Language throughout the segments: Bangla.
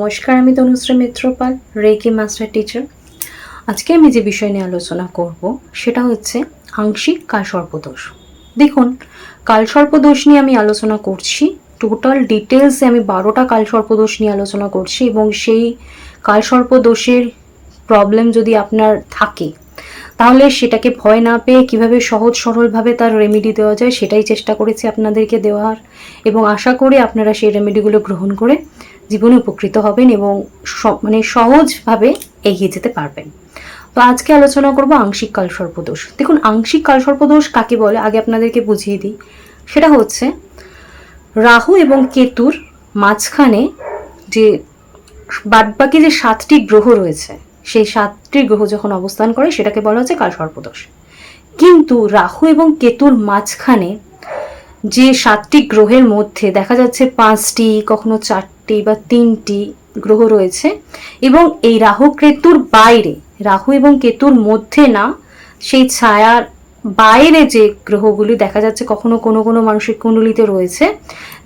নমস্কার, আমি Tanushree Mitrapal reiki master teacher. আজকে আমি যে বিষয় নিয়ে আলোচনা করব, সেটা হচ্ছে আংশিক কাল কালসর্পদোষ দেখুন, কাল কালসর্পদোষ নিয়ে আমি আলোচনা করছি টোটাল ডিটেলসে আমি বারোটা কাল কালসর্পদোষ নিয়ে আলোচনা করছি এবং সেই কাল কালসর্পদোষের প্রবলেম যদি আপনার থাকে, তাহলে সেটাকে ভয় না পেয়ে কীভাবে সহজ সরলভাবে তার রেমেডি দেওয়া যায়, সেটাই চেষ্টা করেছি আপনাদেরকে দেওয়ার। এবং আশা করি আপনারা সেই রেমেডিগুলো গ্রহণ করে জীবনে উপকৃত হবেন এবং মানে সহজভাবে এগিয়ে যেতে পারবেন। তো আজকে আলোচনা করব আংশিক কালসর্পদোষ দেখুন, আংশিক কাল কালসর্পদোষ কাকে বলে? আগে আপনাদেরকে বুঝিয়ে দিই। সেটা হচ্ছে, রাহু এবং কেতুর মাঝখানে যে বাদবাকি যে সাতটি গ্রহ রয়েছে, সেই সাতটি গ্রহ যখন অবস্থান করে, সেটাকে বলা হচ্ছে কাল কালসর্পদোষ কিন্তু রাহু এবং কেতুর মাঝখানে যে সাতটি গ্রহের মধ্যে দেখা যাচ্ছে পাঁচটি, কখনো চারটি বা তিনটি গ্রহ রয়েছে এবং এই রাহু কেতুর বাইরে, রাহু এবং কেতুর মধ্যে না, সেই ছায়ার বাইরে যে গ্রহগুলি দেখা যাচ্ছে কখনো কোনো কোনো মানুষের কুণ্ডলিতে রয়েছে,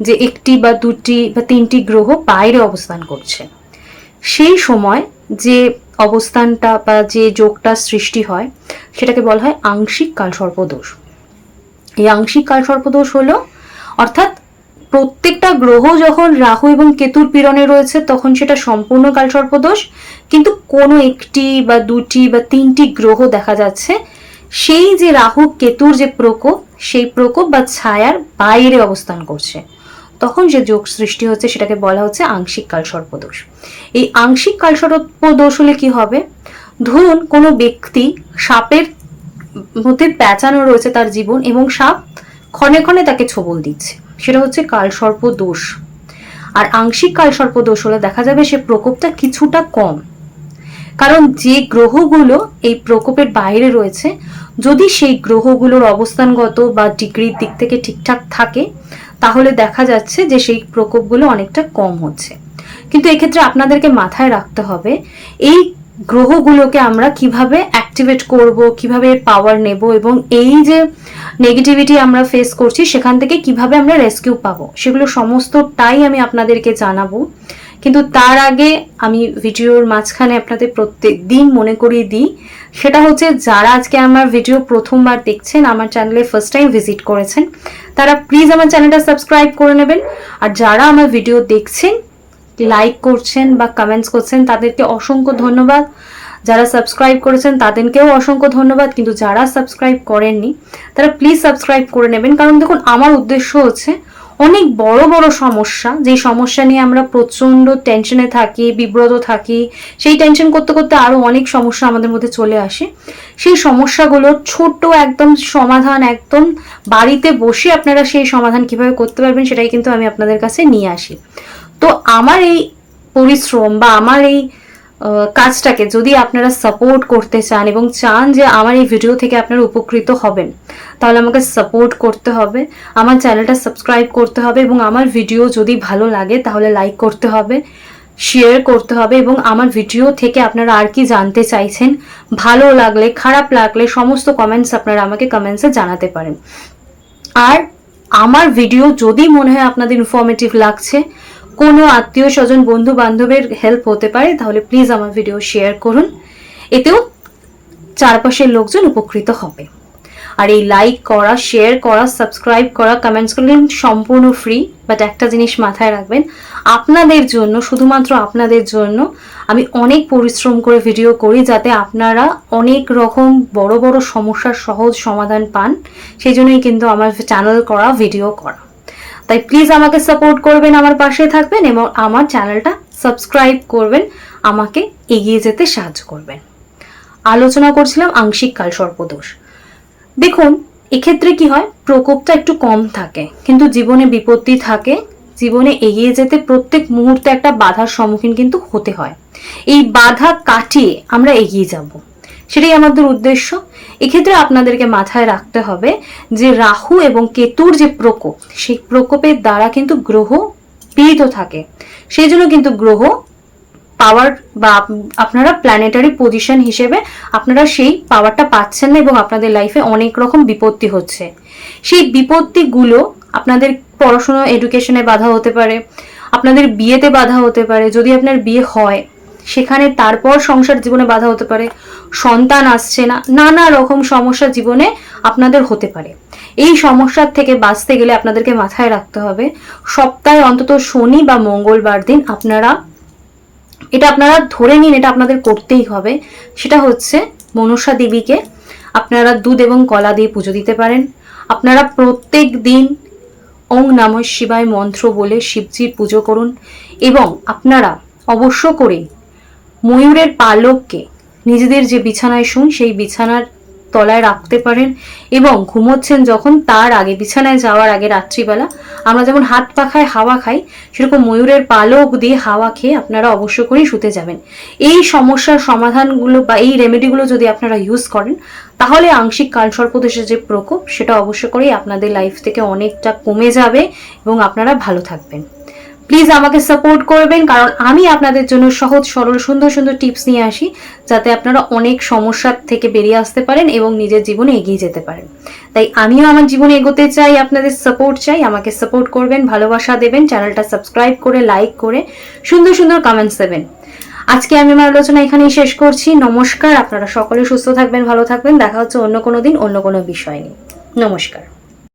যে একটি বা দুটি বা তিনটি গ্রহ বাইরে অবস্থান করছে। সেই সময় যে অবস্থানটা বা যে যোগটা সৃষ্টি হয়, সেটাকে বলা হয় আংশিক কালসর্পদোষ। এই আংশিক কালসর্পদোষ হলো অর্থাৎ প্রত্যেকটা গ্রহ যখন রাহু এবং কেতুর পীড়নে রয়েছে, তখন সেটা সম্পূর্ণ কালসর্পদোষ। কিন্তু কোনো একটি বা দুটি বা তিনটি গ্রহ দেখা যাচ্ছে, সেই যে রাহু, কেতুর যে প্রকোপ, সেই প্রকোপ বা ছায়ার বাইরে অবস্থান করছে। তখন যে যোগ সৃষ্টি হচ্ছে, সেটাকে বলা হচ্ছে আংশিক কালসর্পদোষ। এই আংশিক কাল কালসর্পদোষ হলে কি হবে? ধরুন, কোনো ব্যক্তি সাপের মধ্যে পেঁচানো রয়েছে তার জীবন এবং সাপ ক্ষণে ক্ষণে তাকে ছবল দিচ্ছে। সেটা হচ্ছে কালসর্প দোষ আর আংশিক কালসর্প দোষ হলে দেখা যাবে সে প্রকোপটা কিছুটা কম। কারণ যে গ্রহগুলো এই প্রকোপের বাইরে রয়েছে, যদি সেই গ্রহগুলোর অবস্থানগত বা ডিগ্রির দিক থেকে ঠিকঠাক থাকে, তাহলে দেখা যাচ্ছে যে সেই প্রকোপগুলো অনেকটা কম হচ্ছে। কিন্তু এক্ষেত্রে আপনাদেরকে মাথায় রাখতে হবে, এই গ্রহগুলোকে আমরা কীভাবে অ্যাক্টিভেট করব, কীভাবে পাওয়ার নেব এবং এই যে নেগেটিভিটি আমরা ফেস করছি, সেখান থেকে কীভাবে আমরা রেস্কিউ পাবো? সেগুলো সমস্তটাই আমি আপনাদেরকে জানাব। কিন্তু তার আগে আমি ভিডিওর মাঝখানে আপনাদের প্রত্যেক দিন মনে করিয়ে দিই, সেটা হচ্ছে যারা আজকে আমার ভিডিও প্রথমবার দেখছেন, আমার চ্যানেলে ফার্স্ট টাইম ভিজিট করেছেন, তারা প্লিজ আমার চ্যানেলটা সাবস্ক্রাইব করে নেবেন। আর যারা আমার ভিডিও দেখছেন লাইক করছেন বা কমেন্টস করছেন, তাদেরকে অসংখ্য ধন্যবাদ। যারা সাবস্ক্রাইব করেছেন তাদেরকেও অসংখ্য ধন্যবাদ। কিন্তু যারা সাবস্ক্রাইব করেননি, তারা প্লিজ সাবস্ক্রাইব করে নেবেন। কারণ দেখুন, আমার উদ্দেশ্য হচ্ছে অনেক বড় বড় সমস্যা, যে সমস্যা নিয়ে আমরা প্রচণ্ড টেনশনে থাকি, বিব্রত থাকি, সেই টেনশন করতে করতে আরও অনেক সমস্যা আমাদের মধ্যে চলে আসে। সেই সমস্যাগুলোর ছোট্ট একদম সমাধান, একদম বাড়িতে বসে আপনারা সেই সমাধান কীভাবে করতে পারবেন সেটাই কিন্তু আমি আপনাদের কাছে নিয়ে আসি। তো আমার এই পরিশ্রম বা আমার এই কাজটাকে যদি আপনারা সাপোর্ট করতে চান এবং চান যে আমার এই ভিডিও থেকে আপনারা উপকৃত হবেন, তাহলে আমাকে সাপোর্ট করতে হবে, আমার চ্যানেলটা সাবস্ক্রাইব করতে হবে এবং আমার ভিডিও যদি ভালো লাগে তাহলে লাইক করতে হবে শেয়ার করতে হবে এবং আমার ভিডিও থেকে আপনারা আর কি জানতে চাইছেন, ভালো লাগলে, খারাপ লাগলে সমস্ত কমেন্টস আপনারা আমাকে কমেন্টসে জানাতে পারেন। আর আমার ভিডিও যদি মনে হয় আপনাদের ইনফরমেটিভ লাগছে কোনো আত্মীয় স্বজন বন্ধু বান্ধবের হেল্প হতে পারে, তাহলে প্লিজ আমার ভিডিও শেয়ার করুন। এতেও চারপাশের লোকজন উপকৃত হবে। আর এই লাইক করা শেয়ার করা সাবস্ক্রাইব করা কমেন্টস করলেন সম্পূর্ণ ফ্রি বাট একটা জিনিস মাথায় রাখবেন, আপনাদের জন্য, শুধুমাত্র আপনাদের জন্য, আমি অনেক পরিশ্রম করে ভিডিও করি যাতে আপনারা অনেক রকম বড় বড় সমস্যার সহজ সমাধান পান। সেই জন্যই কিন্তু আমার চ্যানেল করা ভিডিও করা। তাই প্লিজ আমাকে সাপোর্ট করবেন আমার পাশে থাকবেন এবং আমার চ্যানেলটা সাবস্ক্রাইব করবেন, আমাকে এগিয়ে যেতে সাহায্য করবেন। আলোচনা করছিলাম আংশিক কাল সর্পদোষ দেখুন, এক্ষেত্রে কি হয়, প্রকোপটা একটু কম থাকে, কিন্তু জীবনে বিপত্তি থাকে, জীবনে এগিয়ে যেতে প্রত্যেক মুহূর্তে একটা বাধার সম্মুখীন কিন্তু হতে হয়। এই বাধা কাটিয়ে আমরা এগিয়ে যাব। সেটাই আমাদের উদ্দেশ্য। এক্ষেত্রে আপনাদেরকে মাথায় রাখতে হবে যে রাহু এবং কেতুর যে প্রকোপ, সেই প্রকোপের দ্বারা কিন্তু গ্রহ পীড়িত থাকে। সেই জন্য কিন্তু গ্রহ পাওয়ার বা আপনারা প্ল্যানেটারি পজিশন হিসেবে আপনারা সেই পাওয়ারটা পাচ্ছেন না এবং আপনাদের লাইফে অনেক রকম বিপত্তি হচ্ছে। সেই বিপত্তিগুলো আপনাদের পড়াশোনা এডুকেশনে বাধা হতে পারে, আপনাদের বিয়েতে বাধা হতে পারে। যদি আপনার বিয়ে হয় সেখানে তারপর সংসার জীবনে বাধা হতে পারে, সন্তান আসছে না, নানা রকম সমস্যা জীবনে আপনাদের হতে পারে। এই সমস্যার থেকে বাঁচতে গেলে আপনাদেরকে মাথায় রাখতে হবে, সপ্তাহে অন্তত শনি বা মঙ্গলবার দিন আপনারা, এটা আপনারা ধরে নিন, এটা আপনাদের করতেই হবে। সেটা হচ্ছে মনসা দেবীকে আপনারা দুধ এবং কলা দিয়ে পুজো দিতে পারেন। আপনারা প্রত্যেক দিন ওং নম শিবায় মন্ত্র বলে শিবজির পুজো করুন এবং আপনারা অবশ্য করে ময়ূরের পালককে নিজেদের যে বিছানায় শুন, সেই বিছানার তলায় রাখতে পারেন এবং ঘুমোচ্ছেন যখন তার আগে। বিছানায় যাওয়ার আগে রাত্রিবেলা আমরা যেমন হাত পাখায় হাওয়া খাই, সেরকম ময়ূরের পালক দিয়ে হাওয়া খেয়ে আপনারা অবশ্য করেই শুতে যাবেন। এই সমস্যার সমাধানগুলো বা এই রেমেডিগুলো যদি আপনারা ইউজ করেন, তাহলে আংশিক কালসর্পদোষের যে প্রকোপ, সেটা অবশ্য করেই আপনাদের লাইফ থেকে অনেকটা কমে যাবে এবং আপনারা ভালো থাকবেন। প্লিজ আমাকে সাপোর্ট করবেন, কারণ আমি আপনাদের জন্য সহজ, সরল, সুন্দর সুন্দর টিপস নিয়ে আসি, যাতে আপনারা অনেক সমস্যার থেকে বেরিয়ে আসতে পারেন এবং নিজের জীবনে এগিয়ে যেতে পারেন। তাই আমিও আমার জীবনে এগোতে চাই, আপনাদের সাপোর্ট চাই, আমাকে সাপোর্ট করবেন, ভালোবাসা দেবেন, চ্যানেলটা সাবস্ক্রাইব করে, লাইক করে, সুন্দর সুন্দর কমেন্টস দেবেন। আজকে আমি আমার আলোচনা এখানেই শেষ করছি, নমস্কার, আপনারা সকলে সুস্থ থাকবেন, ভালো থাকবেন, দেখা হচ্ছে অন্য কোনো দিন, অন্য কোনো বিষয় নিয়ে। নমস্কার।